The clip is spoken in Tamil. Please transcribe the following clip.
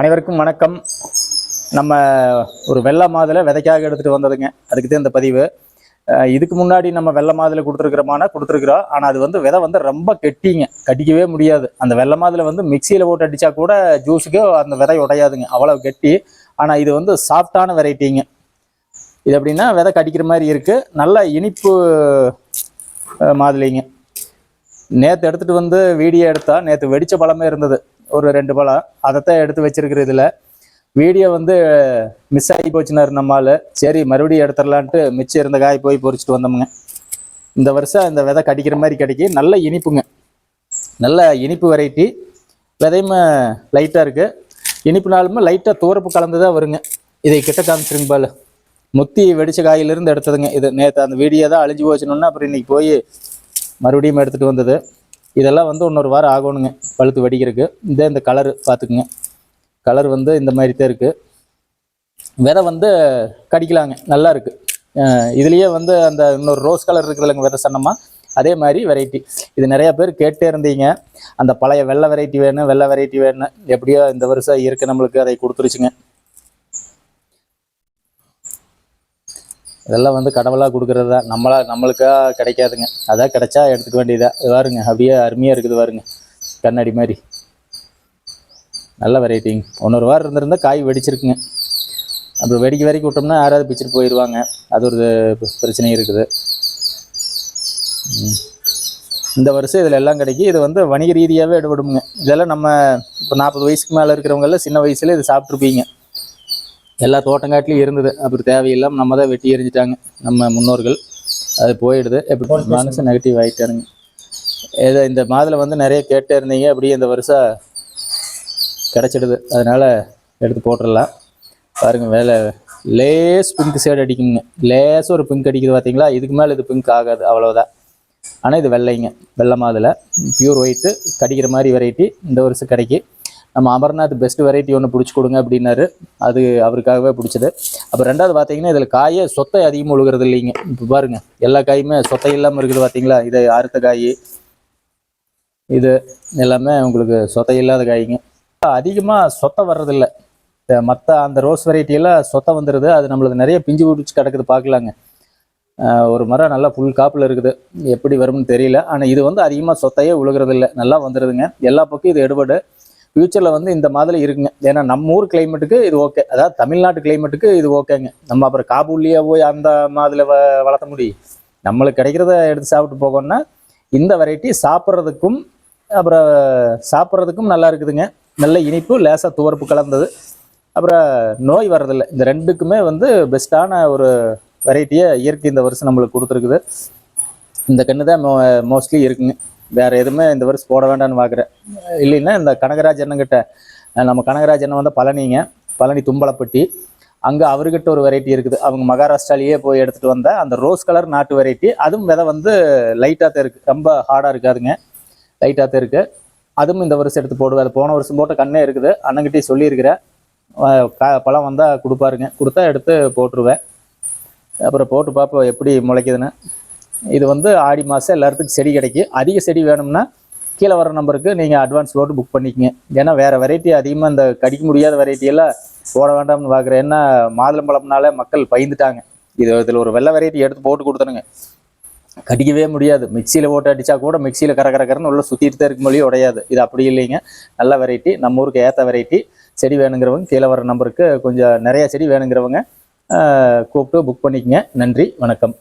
அனைவருக்கும் வணக்கம். நம்ம ஒரு வெள்ளை மாதுளை விதைக்காக எடுத்துகிட்டு வந்ததுங்க. அதுக்கு தான் இந்த பதிவு. இதுக்கு முன்னாடி நம்ம வெள்ளை மாதுளை கொடுத்துருக்குறோமானா கொடுத்துருக்குறோம். ஆனால் அது வந்து விதை வந்து ரொம்ப கெட்டிங்க. கடிக்கவே முடியாது. அந்த வெள்ளை மாதுளை வந்து மிக்சியில் போட்டு அடித்தா கூட ஜூஸுக்கு அந்த விதை உடையாதுங்க. அவ்வளோ கெட்டி. ஆனால் இது வந்து சாஃப்டான வெரைட்டிங்க. இது எப்படின்னா விதை கடிக்கிற மாதிரி இருக்குது நல்ல இனிப்பு மாதுளைங்க. நேற்று எடுத்துகிட்டு வந்து வீடியோ எடுத்தா நேற்று வெடிச்ச பழமே இருந்தது. ஒரு ரெண்டு பழம். அதைத்தான் எடுத்து வச்சிருக்கிற இதில் வீடியோ வந்து மிஸ் ஆகி போச்சுனாரு நம்மால் சரி மறுபடியும் எடுத்துடலான்ட்டு மிச்சம் இருந்த காய் போய் பொறிச்சிட்டு வந்தோமுங்க. இந்த வருஷம் இந்த விதை கடிக்கிற மாதிரி கிடைக்கி. நல்ல இனிப்புங்க. நல்ல இனிப்பு வெரைட்டி விதையும் லைட்டாக இருக்குது இனிப்புனாலுமே லைட்டாக தூரப்பு கலந்து தான் வருங்க. இதை கிட்ட காமிச்சிருங்க பால். முத்தி வெடிச்ச காயிலிருந்து எடுத்ததுங்க இது. நேற்று அந்த வீடியோ தான் அழிஞ்சு போச்சுனோன்னா அப்புறம் இன்னைக்கு போய் மறுபடியும் எடுத்துகிட்டு வந்தது. இதெல்லாம் வந்து இன்னொரு வாரம் ஆகணுங்க. பழுத்து வெடிக்கிறதுக்கு. இந்த இந்த கலரு பார்த்துக்குங்க. கலர் வந்து இந்த மாதிரி தான் இருக்குது விதை வந்து கடிக்கலாங்க. நல்லா இருக்குது இதுலேயே வந்து அந்த இன்னொரு ரோஸ் கலர் இருக்குதுல்லங்க விதை சன்னமாக அதே மாதிரி வெரைட்டி இது நிறையா பேர் கேட்டே இருந்தீங்க. அந்த பழைய வெள்ளை வெரைட்டி வேணும் வெள்ளை வெரைட்டி வேணும். எப்படியோ இந்த வருஷம் இருக்குது நம்மளுக்கு அதை கொடுத்துருச்சுங்க. இதெல்லாம் வந்து கடவுளாக கொடுக்கறது தான் நம்மளா நம்மளுக்கா கிடைக்காதுங்க. அதான் கிடைச்சா எடுத்துக்க வேண்டியதா. வாருங்க பாருங்க அப்படியே அருமையாக இருக்குது பாருங்க. கண்ணாடி மாதிரி. நல்ல வெரைட்டிங்க ஒன்னொரு வாரம் இருந்திருந்தா காய் வெடிச்சிருக்குங்க. அப்புறம் வெடிக்க வரைக்கும் விட்டோம்னா யாராவது பிச்சுட்டு போயிடுவாங்க அது ஒரு பிரச்சனையும் இருக்குது. ம். இந்த வருஷம் இதில் எல்லாம் கிடைக்கும் இது வந்து வணிக ரீதியாகவே எடுபடுங்க இதெல்லாம் நம்ம இப்போ நாற்பது வயசுக்கு மேலே இருக்கிறவங்கெல்லாம் சின்ன வயசில் இது சாப்பிட்ருப்பீங்க எல்லா தோட்டங்காட்டிலையும் இருந்தது. அப்புறம் தேவையில்லாமல் நம்ம தான் வெட்டி எறிஞ்சிட்டாங்க நம்ம முன்னோர்கள். அது போயிடுது. எப்படி மனசு நெகட்டிவ் ஆகிட்டானுங்க ஏதோ இந்த மாதுளை வந்து நிறைய கேட்டே இருந்தீங்க. அப்படியே இந்த வருஷம் கிடச்சிடுது. அதனால் எடுத்து போட்டுடலாம். பாருங்க வேலை லேஸ் பிங்க் ஷேட் அடிக்குங்க. லேஸ் ஒரு பிங்க் அடிக்குது பார்த்தீங்களா இதுக்கு மேலே இது பிங்க் ஆகாது. அவ்வளோதான் ஆனால் இது வெள்ளைங்க. வெள்ளை மாதுளை. பியூர் ஒயிட்டு கடிக்கிற மாதிரி வெரைட்டி இந்த வருஷம் கிடைக்கி. நம்ம அமர்நாத் பெஸ்ட் வெரைட்டி ஒன்று பிடிச்சி கொடுங்க அப்படின்னாரு. அது அவருக்காகவே பிடிச்சது. அப்புறம் ரெண்டாவது பார்த்தீங்கன்னா இதில் காயே சொத்தை அதிகமாக ஒழுகிறது இல்லைங்க. இப்போ பாருங்க எல்லா காயுமே சொத்தை இல்லாமல் இருக்குது பார்த்தீங்களா இது அறுத்த காய் இது எல்லாமே உங்களுக்கு சொத்தை இல்லாத காய்ங்க. அதிகமாக சொத்தை வர்றதில்ல. மற்ற அந்த ரோஸ் வெரைட்டியெல்லாம் சொத்தை வந்துடுது அது நம்மளுக்கு நிறைய பிஞ்சு பிடிச்சி கிடக்குது பார்க்கலாங்க ஒரு மரம் நல்லா ஃபுல் காப்பில் இருக்குது. எப்படி வரும்னு தெரியல. ஆனால் இது வந்து அதிகமாக சொத்தையே உழுகிறது நல்லா வந்துடுதுங்க எல்லா பக்கம் இது எடுபடு. ஃப்யூச்சரில் வந்து இந்த மாதிரி இருக்குங்க. ஏன்னா நம்ம ஊர் கிளைமேட்டுக்கு இது ஓகே அதாவது தமிழ்நாட்டு கிளைமேட்டுக்கு இது ஓகேங்க நம்ம அப்புறம் காபூல்லையே போய் அந்த மாதிரி வ வளர்த்த முடியும். நம்மளுக்கு கிடைக்கிறத எடுத்து சாப்பிட்டு போகணும்னா இந்த வெரைட்டி சாப்பிட்றதுக்கும் அப்புறம் சாப்பிட்றதுக்கும் நல்லா இருக்குதுங்க. நல்ல இனிப்பு லேசாக துவர்ப்பு கலந்தது. அப்புறம் நோய் வர்றதில்லை. இந்த ரெண்டுக்குமே வந்து பெஸ்ட்டான ஒரு வெரைட்டியை இயற்கை இந்த வருஷம் நம்மளுக்கு கொடுத்துருக்குது. இந்த கன்று தான் மோ மோஸ்ட்லி இருக்குங்க. வேறு எதுவுமே இந்த வருஷம் போட வேண்டாம்னு பார்க்குறேன் இல்லைன்னா இந்த கனகராஜ் அண்ணங்கிட்ட நம்ம கனகராஜ் அண்ணன் வந்து பழனிங்க பழனி தும்பலப்பட்டி அங்கே அவர்கிட்ட ஒரு வெரைட்டி இருக்குது. அவங்க மகாராஷ்டிராலேயே போய் எடுத்துகிட்டு வந்த அந்த ரோஸ் கலர் நாட்டு வெரைட்டி அதுவும் விதை வந்து லைட்டாக தான் இருக்குது ரொம்ப ஹார்டாக இருக்காதுங்க. லைட்டாக தான் இருக்குது அதுவும் இந்த வருஷம் எடுத்து போடுவேன். அது போன வருஷம் போட்ட கண்ணே இருக்குது. அண்ணங்கிட்டே சொல்லியிருக்கிறேன். அஹ் பழம் வந்தால் கொடுப்பாருங்க. கொடுத்தா எடுத்து போட்டுருவேன். அப்புறம் போட்டு பார்ப்போம் எப்படி முளைக்குதுன்னு. இது வந்து ஆடி மாதம் எல்லாத்துக்கும் செடி கிடைக்கும். அதிக செடி வேணும்னா கீழே வர நம்பருக்கு நீங்கள் அட்வான்ஸ் போட்டு புக் பண்ணிக்கங்க. ஏன்னா வேறு வெரைட்டி அதிகமாக இந்த கடிக்க முடியாத வெரைட்டியெல்லாம் போட வேண்டாம்னு பார்க்குறேன் ஏன்னா மாதுளம்பழம்னால மக்கள் பயந்துட்டாங்க. இது இதில் ஒரு வெள்ளை வெரைட்டி எடுத்து போட்டு கொடுத்துருங்க கடிக்கவே முடியாது. மிக்சியில் போட்டு அடித்தா கூட மிக்சியில் கர கர கரன்னு உள்ள சுற்றிட்டு தான் இருக்க மொழியும் உடையாது. இது அப்படி இல்லைங்க. நல்ல வெரைட்டி நம்ம ஊருக்கு ஏற்ற வெரைட்டி செடி வேணுங்கிறவங்க கீழே வர நம்பருக்கு கொஞ்சம் நிறைய செடி வேணுங்கிறவங்க கூப்பிட்டு புக் பண்ணிக்கங்க. நன்றி. வணக்கம்.